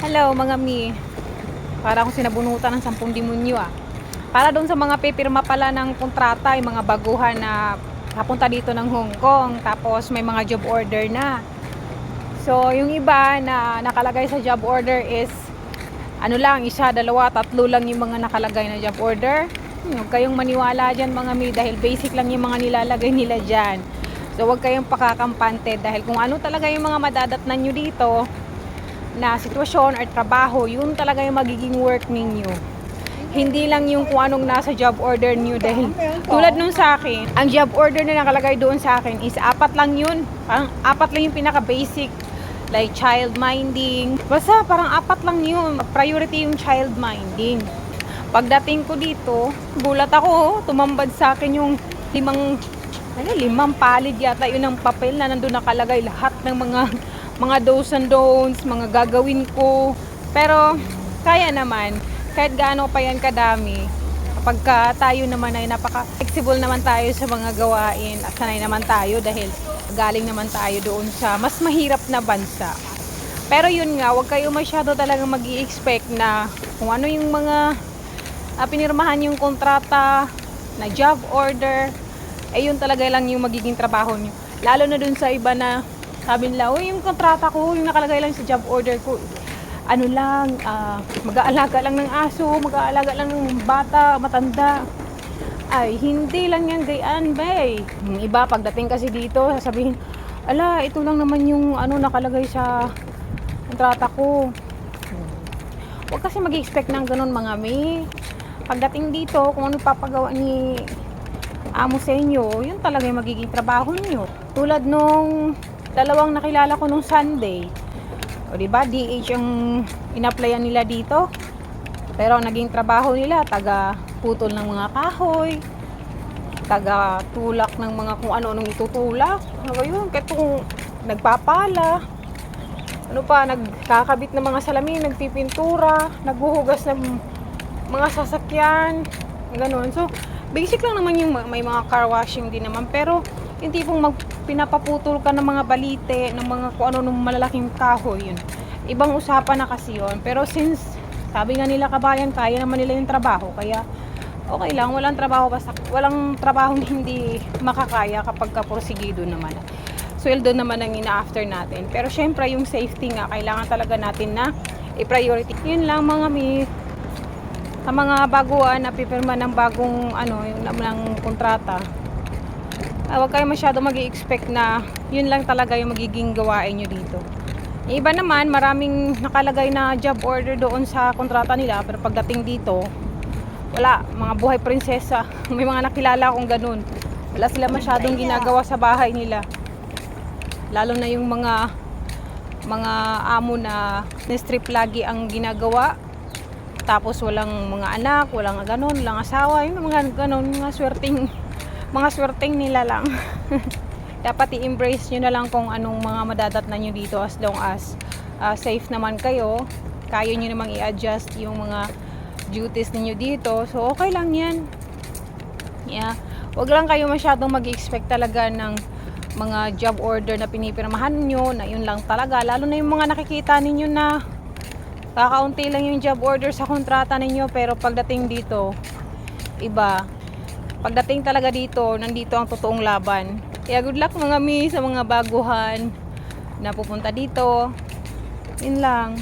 Hello mga mi. Para akong sinabunutan ng sampung demonyo ah. Para doon sa mga pipirma pala ng kontrata, yung mga baguhan na papunta dito ng Hong Kong. Tapos may mga job order na. So yung iba na nakalagay sa job order is ano lang, isa, dalawa, tatlo lang yung mga nakalagay na job order. Huwag kayong maniwala dyan mga mi dahil basic lang yung mga nilalagay nila dyan. So huwag kayong pakakampante dahil kung ano talaga yung mga madadatnan nyo dito na sitwasyon or trabaho, yun talaga yung magiging work ninyo. Hindi lang yung kung anong nasa job order nyo dahil tulad nung sa akin, ang job order na nakalagay doon sa akin is apat lang yun. Parang apat lang yung pinaka-basic like child minding. Basta parang apat lang yun. Priority yung child minding. Pagdating ko dito, gulat ako, tumambad sa akin yung limang ano, limang palid yata yun ang papel na nandun nakalagay lahat ng mga mga do's and don'ts, mga gagawin ko. Pero kaya naman, kahit gaano pa yan kadami, kapag ka tayo naman ay napaka-flexible naman tayo sa mga gawain at sanay naman tayo dahil galing naman tayo doon sa mas mahirap na bansa. Pero yun nga, huwag kayo masyado talaga mag expect na kung ano yung mga ah, pinirmahan yung kontrata na job order, eh yun talaga lang yung magiging trabaho nyo. Lalo na dun sa iba na sabi nila, uy, yung kontrata ko, yung nakalagay lang sa job order ko, ano lang, ah, mag-aalaga lang ng aso, mag-aalaga lang ng bata, matanda. Ay, hindi lang yan gayaan, bay. Yung iba, pagdating kasi dito, sasabihin, ala, ito lang naman yung ano nakalagay sa kontrata ko. Huwag kasi mag-expect ng ganun mga may. Pagdating dito, kung ano papagawa ni amo sa inyo, yun talaga yung magiging trabaho niyo. Tulad nung dalawang nakilala ko nung Sunday. O di ba DH ang inapplyan nila dito. Pero naging trabaho nila, taga putol ng mga kahoy, taga tulak ng mga kung ano-anong itutulak. Ano yun? Kahit kung nagpapala, ano pa, nagkakabit ng mga salamin, nagpipintura, naghuhugas ng mga sasakyan, ganun. So, basic lang naman yung ma- may mga car washing din naman. Pero, yung tipong mag, pinapaputol ka ng mga balite, ng mga kung ano ng malalaking kahoy, yun. Ibang usapan na kasi yun. Pero since, sabi nga nila kabayan, kaya naman nila yung trabaho. Kaya, okay lang, walang trabaho basta, walang trabaho hindi makakaya kapag kaporsigido naman. Sweldo naman ang ina-after natin. Pero syempre, yung safety nga, kailangan talaga natin na i-priority. Yun lang mga mi, sa mga baguan na pipirma ng bagong ano, yung ng kontrata. Ah, huwag kayo masyado mag expect na yun lang talaga yung magiging gawain nyo dito. Yung iba naman, maraming nakalagay na job order doon sa kontrata nila, pero pagdating dito, wala, mga buhay prinsesa. May mga nakilala akong ganun. Wala sila masyadong ginagawa sa bahay nila. Lalo na yung mga mga amo na strip lagi ang ginagawa. Tapos walang mga anak, walang ganon, walang asawa, yung mga ganon, mga swerting mga swerting nila lang. Dapat i-embrace nyo na lang kung anong mga madadatnan nyo dito as long as ah, safe naman kayo. Kaya nyo namang i-adjust yung mga duties ninyo dito. So, okay lang yan. Yeah. Huwag lang kayo masyadong mag-expect talaga ng mga job order na pinipirmahan nyo na yun lang talaga. Lalo na yung mga nakikita ninyo na kakaunti lang yung job order sa kontrata ninyo pero pagdating dito, iba. Pagdating talaga dito, nandito ang totoong laban. Kaya good luck mga mi sa mga baguhan na pupunta dito. Yun lang.